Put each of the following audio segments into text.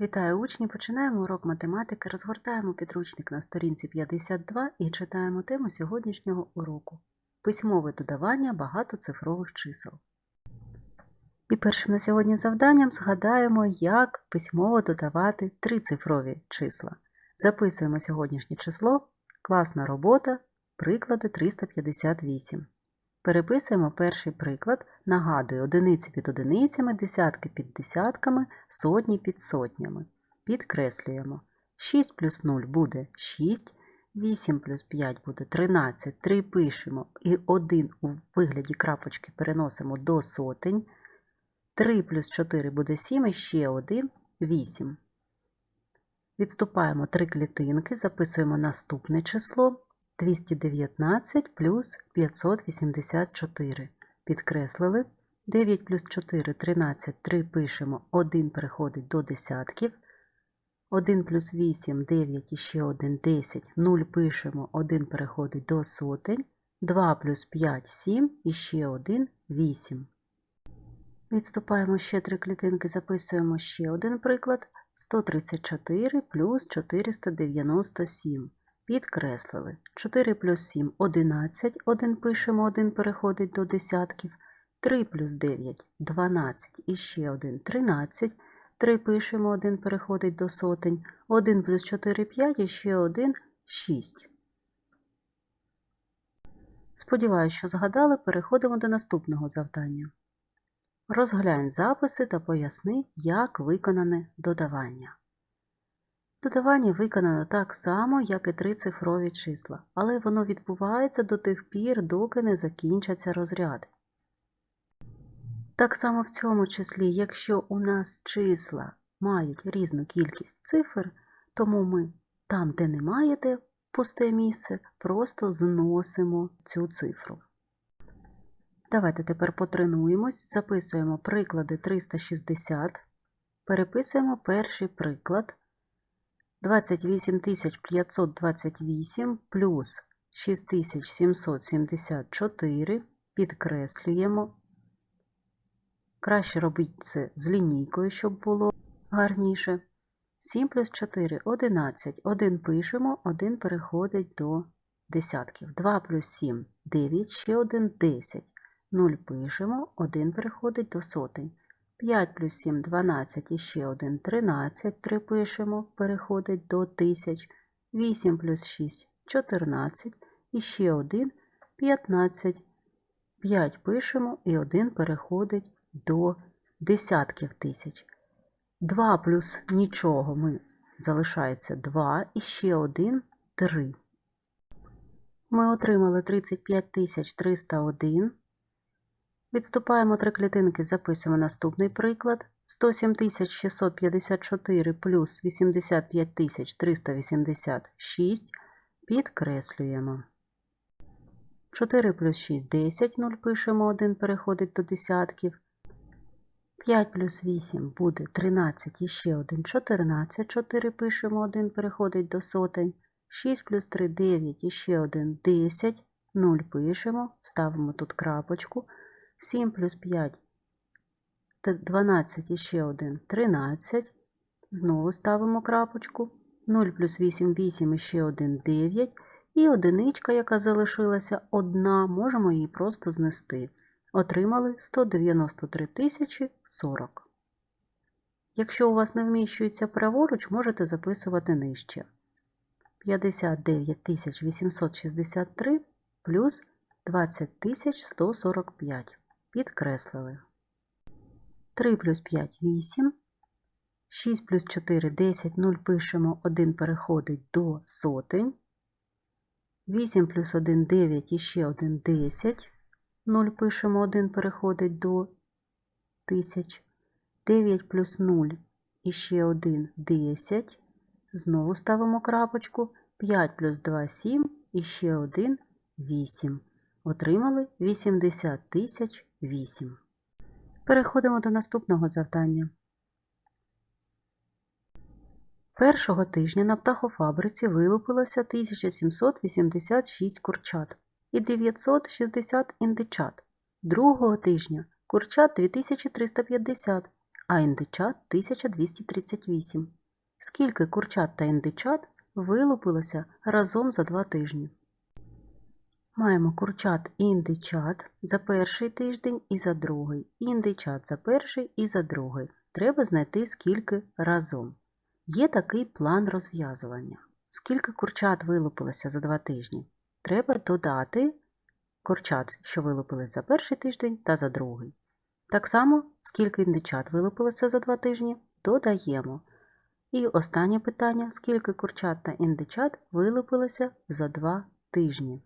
Вітаю учні! Починаємо урок математики, розгортаємо підручник на сторінці 52 і читаємо тему сьогоднішнього уроку Письмове додавання багатоцифрових чисел. І першим на сьогодні завданням згадаємо, як письмово додавати трицифрові числа. Записуємо сьогоднішнє число, класна робота, приклади 358. Переписуємо перший приклад, нагадую, одиниці під одиницями, десятки під десятками, сотні під сотнями. Підкреслюємо. 6 плюс 0 буде 6, 8 плюс 5 буде 13, 3 пишемо і 1 у вигляді крапочки переносимо до сотень. 3 плюс 4 буде 7 і ще 1 8. Відступаємо 3 клітинки, записуємо наступне число. 219 плюс 584. Підкреслили. 9 плюс 4 13, 3 пишемо, 1 переходить до десятків. 1 плюс 8 9 і ще 1 10, 0 пишемо, 1 переходить до сотень. 2 плюс 5 7 і ще 1 8. Відступаємо ще 3 клітинки, записуємо ще один приклад. 134 плюс 497. Підкреслили. 4 плюс 7 – 11, 1 пишемо, 1 переходить до десятків. 3 плюс 9 – 12 і ще 1 – 13. 3 пишемо, 1 переходить до сотень. 1 плюс 4 – 5 і ще 1 – 6. Сподіваюсь, що згадали, переходимо до наступного завдання. Розглянь записи та поясни, як виконане додавання. Додавання виконано так само, як і трицифрові числа, але воно відбувається до тих пір, доки не закінчаться розряди. Так само в цьому числі, якщо у нас числа мають різну кількість цифр, тому ми там, де немає де пусте місце, просто зносимо цю цифру. Давайте тепер потренуємось, записуємо приклади 360, переписуємо перший приклад. 28 528 плюс 6774 підкреслюємо. Краще робіть це з лінійкою, щоб було гарніше. 7 плюс 4 11. 1 пишемо, 1 переходить до десятків. 2 плюс 7 9, ще 1 10. 0 пишемо, 1 переходить до сотень. 5 плюс 7 12 і ще 1 13, 3 пишемо, переходить до тисяч. 8 плюс 6 14 і ще 1 15. 5 пишемо і 1 переходить до десятків тисяч. 2 плюс нічого ми залишається 2 і ще 1 3. Ми отримали 35 301. Відступаємо три клітинки, записуємо наступний приклад. 107 654 плюс 85 386 підкреслюємо. 4 плюс 6 – 10, 0 пишемо, 1 переходить до десятків. 5 плюс 8 буде 13 і ще 1 – 14, 4 пишемо, 1 переходить до сотень. 6 плюс 3 – 9 і ще 1 – 10, 0 пишемо, ставимо тут крапочку. 7 плюс 5 12 і ще 1 13. Знову ставимо крапочку. 0 плюс 8 8 і 1 9. І одиничка, яка залишилася одна, можемо її просто знести. Отримали 193 тисячі 40. Якщо у вас не вміщується праворуч, можете записувати нижче. 59 863 плюс 20 145 підкреслили. 3 плюс 5 – 8. 6 плюс 4 – 10, 0 пишемо, 1 переходить до сотень. 8 плюс 1 – 9 і ще 1 – 10. 0 пишемо, 1 переходить до тисяч. 9 плюс 0 і ще 1 – 10. Знову ставимо крапочку. 5 плюс 2 – 7 і ще 1 – 8. Отримали 80 тисяч 8. Переходимо до наступного завдання. Першого тижня на птахофабриці вилупилося 1786 курчат і 960 індичат. Другого тижня курчат 2350, а індичат 1238. Скільки курчат та індичат вилупилося разом за два тижні? Маємо курчат індичат за перший тиждень і за другий, індичат за перший і за другий. Треба знайти скільки разом. Є такий план розв'язування. Скільки курчат вилупилося за два тижні? Треба додати курчат, що вилупились за перший тиждень та за другий. Так само, скільки індичат вилупилося за два тижні, додаємо. І останнє питання: скільки курчат та індичат вилупилося за два тижні?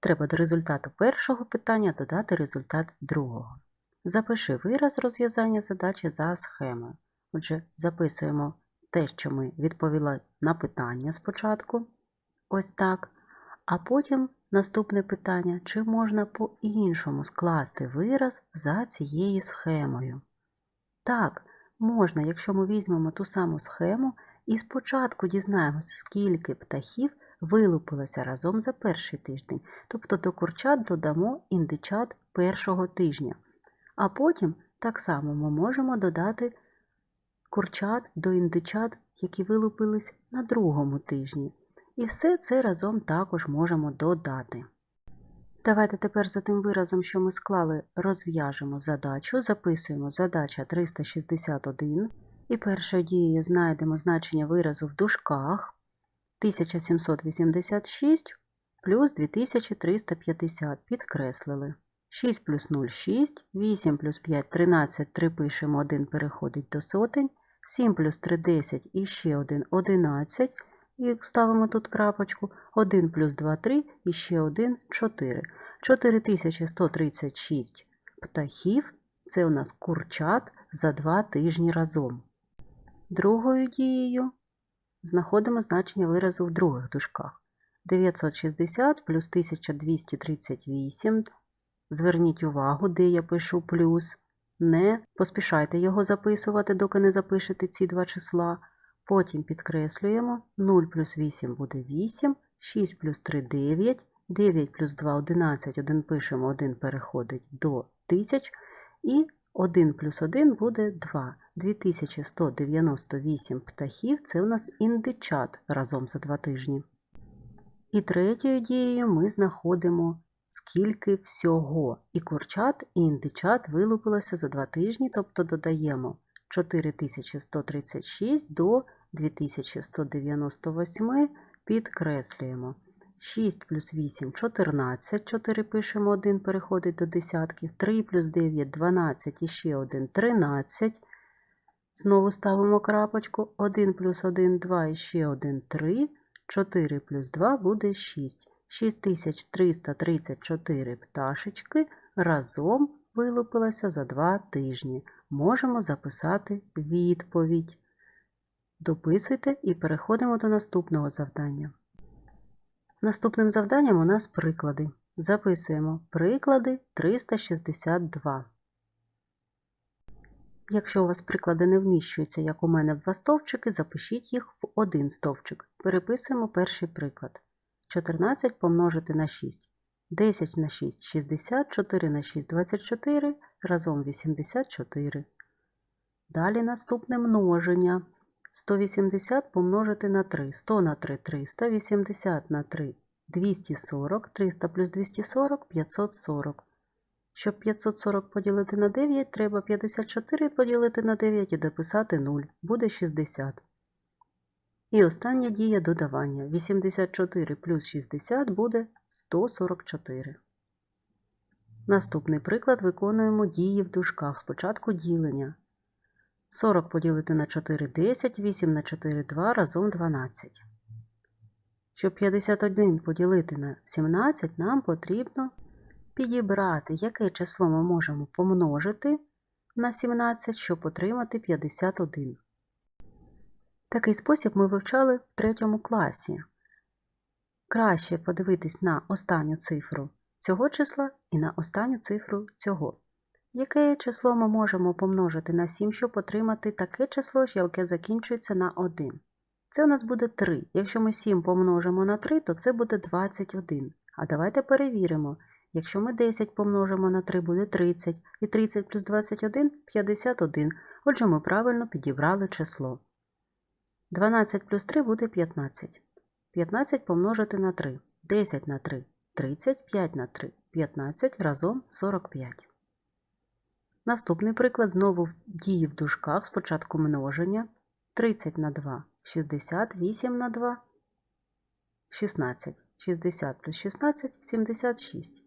Треба до результату першого питання додати результат другого. Запиши вираз розв'язання задачі за схемою. Отже, записуємо те, що ми відповіли на питання спочатку. Ось так. А потім наступне питання: чи можна по-іншому скласти вираз за цією схемою? Так, можна, якщо ми візьмемо ту саму схему і спочатку дізнаємося, скільки птахів вилупилося разом за перший тиждень, тобто до курчат додамо індичат першого тижня. А потім так само ми можемо додати курчат до індичат, які вилупились на другому тижні. І все це разом також можемо додати. Давайте тепер за тим виразом, що ми склали, розв'яжемо задачу, записуємо задача 361 і першою дією знайдемо значення виразу в дужках 1786 плюс 2350 підкреслили. 6 плюс 0 – 6, 8 плюс 5 – 13, 3 пишемо, 1 переходить до сотень, 7 плюс 3 – 10 і ще 1 – 11, і ставимо тут крапочку, 1 плюс 2 – 3 і ще 1 – 4. 4136 птахів – це у нас курчат за 2 тижні разом. Другою дією знаходимо значення виразу в других дужках. 960 плюс 1238. Зверніть увагу, де я пишу плюс. Не поспішайте його записувати, доки не запишете ці два числа. Потім підкреслюємо 0 плюс 8 буде 8, 6 плюс 3 9, 9 плюс 2 11, 1 пишемо, 1 переходить до тисяч. І 1 плюс 1 буде 2. 2198 птахів це у нас індичат разом за 2 тижні. І третьою дією ми знаходимо, скільки всього і курчат, і індичат вилупилося за 2 тижні, тобто додаємо 4136 до 2198 підкреслюємо. 6 плюс 8 14, 4 пишемо 1, переходить до десятків, 3 плюс 9 12 і ще 1 13. Знову ставимо крапочку, 1 плюс 1 2 і ще 1 3, 4 плюс 2 буде 6. 6334 пташечки разом вилупилося за 2 тижні. Можемо записати відповідь. Дописуйте і переходимо до наступного завдання. Наступним завданням у нас приклади. Записуємо приклади 362. Якщо у вас приклади не вміщуються, як у мене в два стовпчики, запишіть їх в один стовпчик. Переписуємо перший приклад. 14 помножити на 6. 10 на 6 60, 4 на 6 24, разом 84. Далі наступне множення. 180 помножити на 3. 100 на 3 300, 80 на 3 240, 300 плюс 240 540. Щоб 540 поділити на 9, треба 54 поділити на 9 і дописати 0. Буде 60. І остання дія додавання. 84 плюс 60 буде 144. Наступний приклад виконуємо дії в дужках. Спочатку ділення. 40 поділити на 4 10, 8 на 4 2, разом 12. Щоб 51 поділити на 17, нам потрібно підібрати, яке число ми можемо помножити на 17, щоб отримати 51. Такий спосіб ми вивчали в третьому класі. Краще подивитись на останню цифру цього числа і на останню цифру цього. Яке число ми можемо помножити на 7, щоб отримати таке число, яке закінчується на 1? Це у нас буде 3. Якщо ми 7 помножимо на 3, то це буде 21. А давайте перевіримо. Якщо ми 10 помножимо на 3, буде 30, і 30 плюс 21 51. Отже, ми правильно підібрали число. 12 плюс 3 буде 15. 15 помножити на 3. 10 на 3 30, 5 на 3 15, разом 45. Наступний приклад знову дії в дужках спочатку множення. 30 на 2 60, 8 на 2 16. 60 плюс 16 76.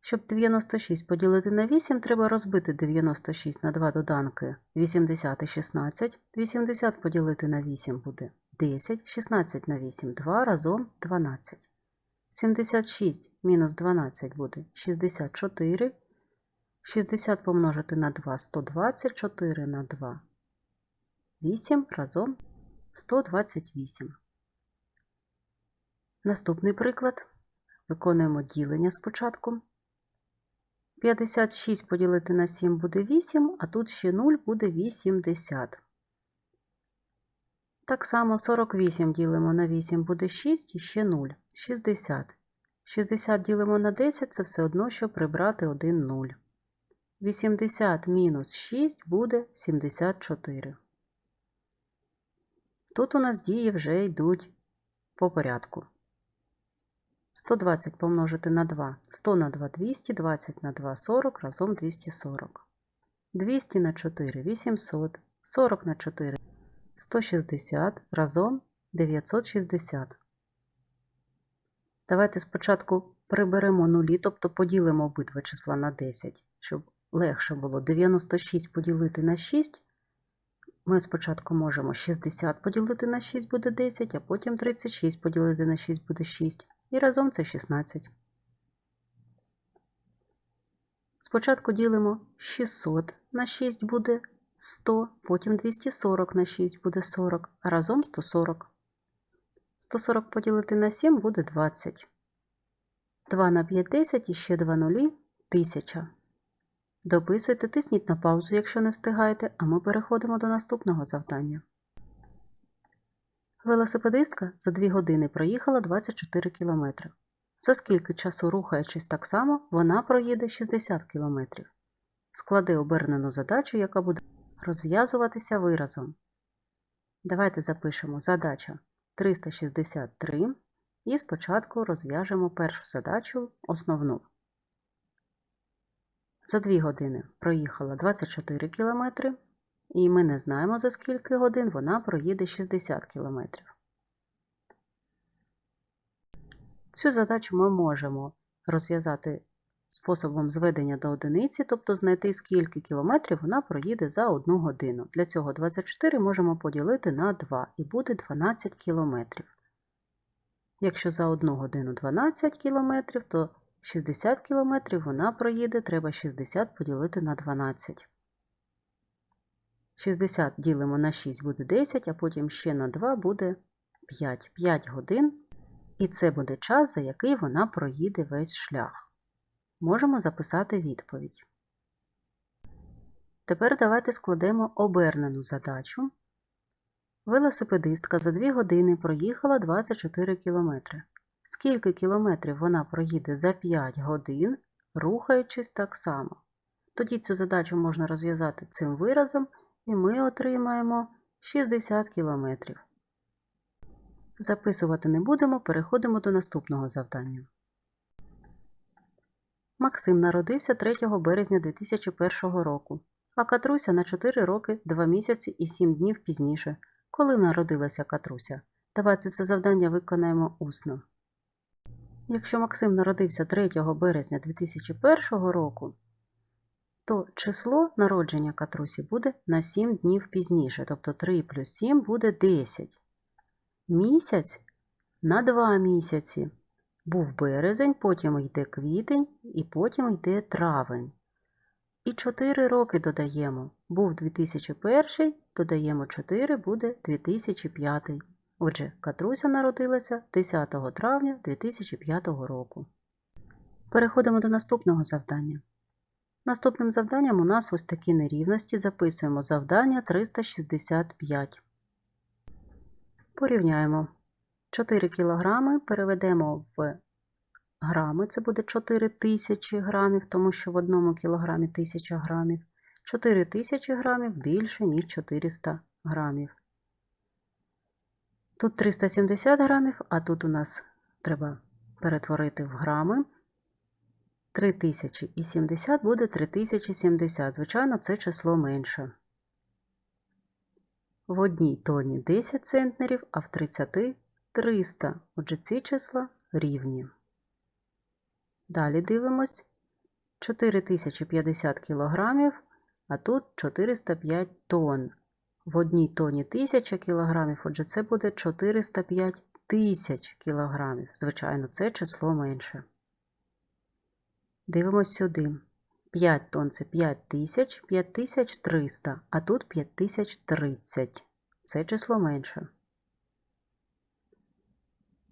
Щоб 96 поділити на 8, треба розбити 96 на 2 доданки 80 і 16. 80 поділити на 8 буде 10, 16 на 8 2 разом 12. 76 мінус 12 буде 64. 60 помножити на 2 124 на 2 8 разом 128. Наступний приклад. Виконуємо ділення спочатку. 56 поділити на 7 буде 8, а тут ще 0 буде 80. Так само 48 ділимо на 8 буде 6 і ще 0 60. 60 ділимо на 10 це все одно, що прибрати 1 0. 80 мінус 6 буде 74. Тут у нас дії вже йдуть по порядку. 120 помножити на 2. 100 на 2 200, 20 на 2 40, разом 240. 200 на 4 800, 40 на 4 160, разом 960. Давайте спочатку приберемо нулі, тобто поділимо обидва числа на 10, щоб легше було 96 поділити на 6. Ми спочатку можемо 60 поділити на 6 буде 10, а потім 36 поділити на 6 буде 6. І разом це 16. Спочатку ділимо 600 на 6 буде 100, потім 240 на 6 буде 40, а разом 140. 140 поділити на 7 буде 20. 2 на 5 10 і ще 2 нулі 1000. Дописуйте, тисніть на паузу, якщо не встигаєте, а ми переходимо до наступного завдання. Велосипедистка за 2 години проїхала 24 км. За скільки часу рухаючись так само, вона проїде 60 км. Склади обернену задачу, яка буде розв'язуватися виразом. Давайте запишемо задача 363 і спочатку розв'яжемо першу задачу основну. За 2 години проїхала 24 км, і ми не знаємо, за скільки годин вона проїде 60 км. Цю задачу ми можемо розв'язати способом зведення до одиниці, тобто знайти, скільки кілометрів вона проїде за 1 годину. Для цього 24 можемо поділити на 2 і буде 12 кілометрів. Якщо за 1 годину 12 кілометрів, то 60 кілометрів вона проїде, треба 60 поділити на 12. 60 ділимо на 6 буде 10, а потім ще на 2 буде 5. 5 годин. І це буде час, за який вона проїде весь шлях. Можемо записати відповідь. Тепер давайте складемо обернену задачу. Велосипедистка за 2 години проїхала 24 км. Скільки кілометрів вона проїде за 5 годин, рухаючись так само. Тоді цю задачу можна розв'язати цим виразом, і ми отримаємо 60 кілометрів. Записувати не будемо, переходимо до наступного завдання. Максим народився 3 березня 2001 року, а Катруся на 4 роки, 2 місяці і 7 днів пізніше. Коли народилася Катруся? Давайте це завдання виконаємо усно. Якщо Максим народився 3 березня 2001 року, то число народження Катрусі буде на 7 днів пізніше, тобто 3 плюс 7 буде 10. Місяць на 2 місяці. Був березень, потім йде квітень і потім йде травень. І 4 роки додаємо. Був 2001, додаємо 4, буде 2005. Отже, Катруся народилася 10 травня 2005 року. Переходимо до наступного завдання. Наступним завданням у нас ось такі нерівності. Записуємо завдання 365. Порівняємо 4 кг переведемо в грами, це буде 4 тисячі грамів, тому що в одному кілограмі 1000 грамів. 4000 грамів більше, ніж 400 грамів. Тут 370 грамів, а тут у нас треба перетворити в грами. 3070 буде 3070. Звичайно, це число менше. В одній тоні 10 центнерів, а в 30 300. Отже, ці числа рівні. Далі дивимось 4050 кг, а тут 405 тонн. В одній тоні 1000 кг, отже, це буде 405 тисяч кг. Звичайно, це число менше. Дивимось сюди. 5 тонн це 5000, 5300, а тут 5030. Це число менше.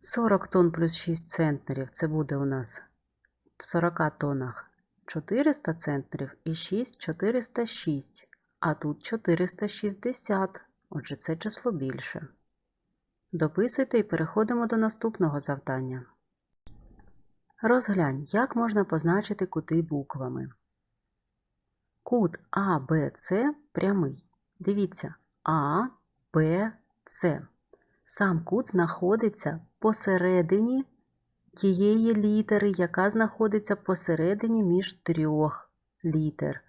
40 тонн плюс 6 центнерів це буде у нас в 40 тоннах 400 центнерів і 6 406, а тут 460, отже, це число більше. Дописуйте і переходимо до наступного завдання. Розглянь, як можна позначити кути буквами. Кут АБЦ прямий. Дивіться, А, Б, С. Сам кут знаходиться посередині тієї літери, яка знаходиться посередині між трьох літер.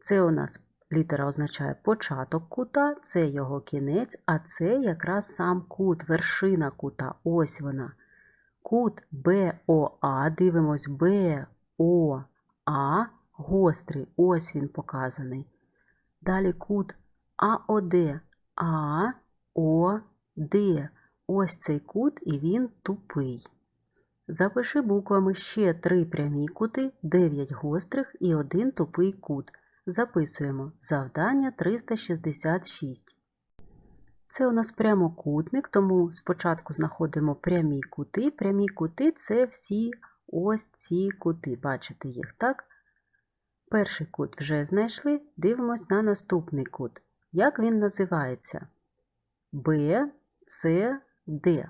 Це у нас літера означає початок кута, це його кінець, а це якраз сам кут, вершина кута. Ось вона. Кут БОА, дивимось БОА, гострий, ось він показаний. Далі кут АОД, АОД. Ось цей кут, і він тупий. Запиши буквами ще три прямі кути, 9 гострих і один тупий кут. Записуємо завдання 366. Це у нас прямокутник, тому спочатку знаходимо прямі кути. Прямі кути це всі ось ці кути. Бачите їх, так? Перший кут вже знайшли, дивимось на наступний кут. Як він називається? Б, С, Д.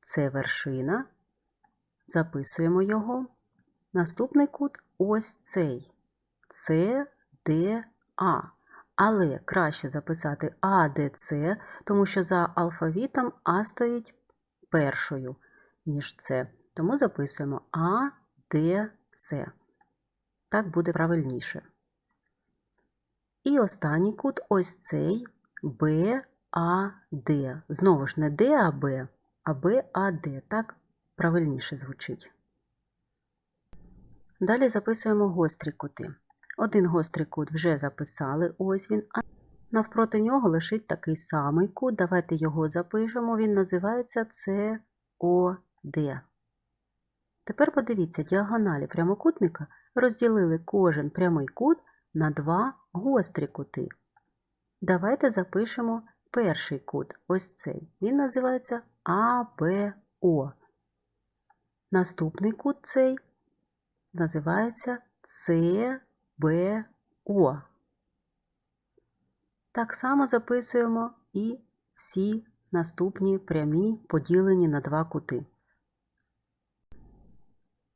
Це вершина. Записуємо його. Наступний кут ось цей. С, Д, А. Але краще записати АДЦ, тому що за алфавітом А стоїть першою, ніж С. Тому записуємо АДЦ. Так буде правильніше. І останній кут ось цей БАД. Знову ж не ДАБ, а БАД. Так правильніше звучить. Далі записуємо гострі кути. Один гострий кут вже записали, ось він, а навпроти нього лишить такий самий кут. Давайте його запишемо, він називається СОД. Тепер подивіться, діагоналі прямокутника розділили кожен прямий кут на два гострі кути. Давайте запишемо перший кут, ось цей. Він називається АБО. Наступний кут цей називається СБО. Так само записуємо і всі наступні прямі поділені на два кути.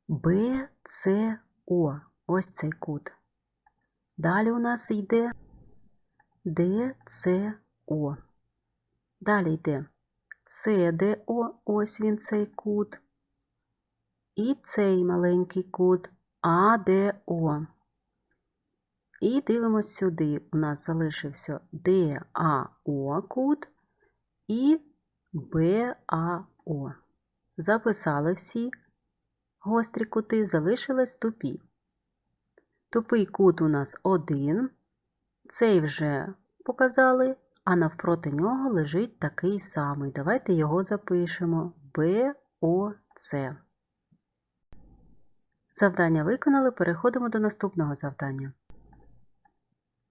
БЦО. Ось цей кут. Далі у нас йде ДЦО. Далі йде СДО, ось він цей кут. І цей маленький кут АДО. І дивимось сюди. У нас залишився ДАО кут і БАО. Записали всі гострі кути, залишились тупі. Тупий кут у нас один. Цей вже показали, а навпроти нього лежить такий самий. Давайте його запишемо БОЦ. Завдання виконали, переходимо до наступного завдання.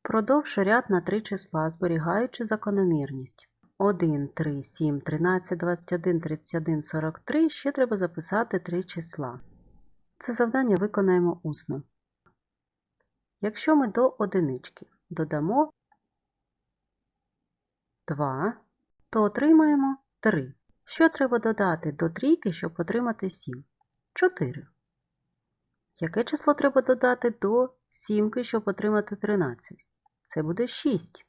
Продовж ряд на три числа, зберігаючи закономірність. 1, 3, 7, 13, 21, 31, 43. Ще треба записати три числа. Це завдання виконаємо усно. Якщо ми до одинички додамо 2, то отримаємо 3. Що треба додати до трійки, щоб отримати 7? 4. Яке число треба додати до сімки, щоб отримати 13. Це буде 6.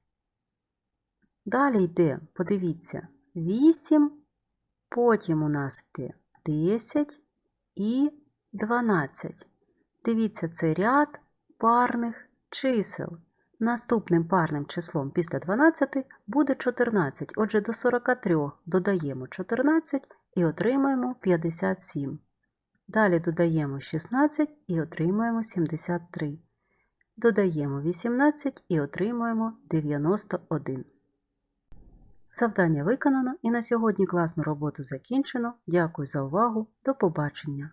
Далі йде, подивіться, 8, потім у нас йде 10 і 12. Дивіться, це ряд парних чисел. Наступним парним числом після 12 буде 14. Отже, до 43 додаємо 14 і отримаємо 57. Далі додаємо 16 і отримуємо 73. Додаємо 18 і отримуємо 91. Завдання виконано і на сьогодні класну роботу закінчено. Дякую за увагу. До побачення!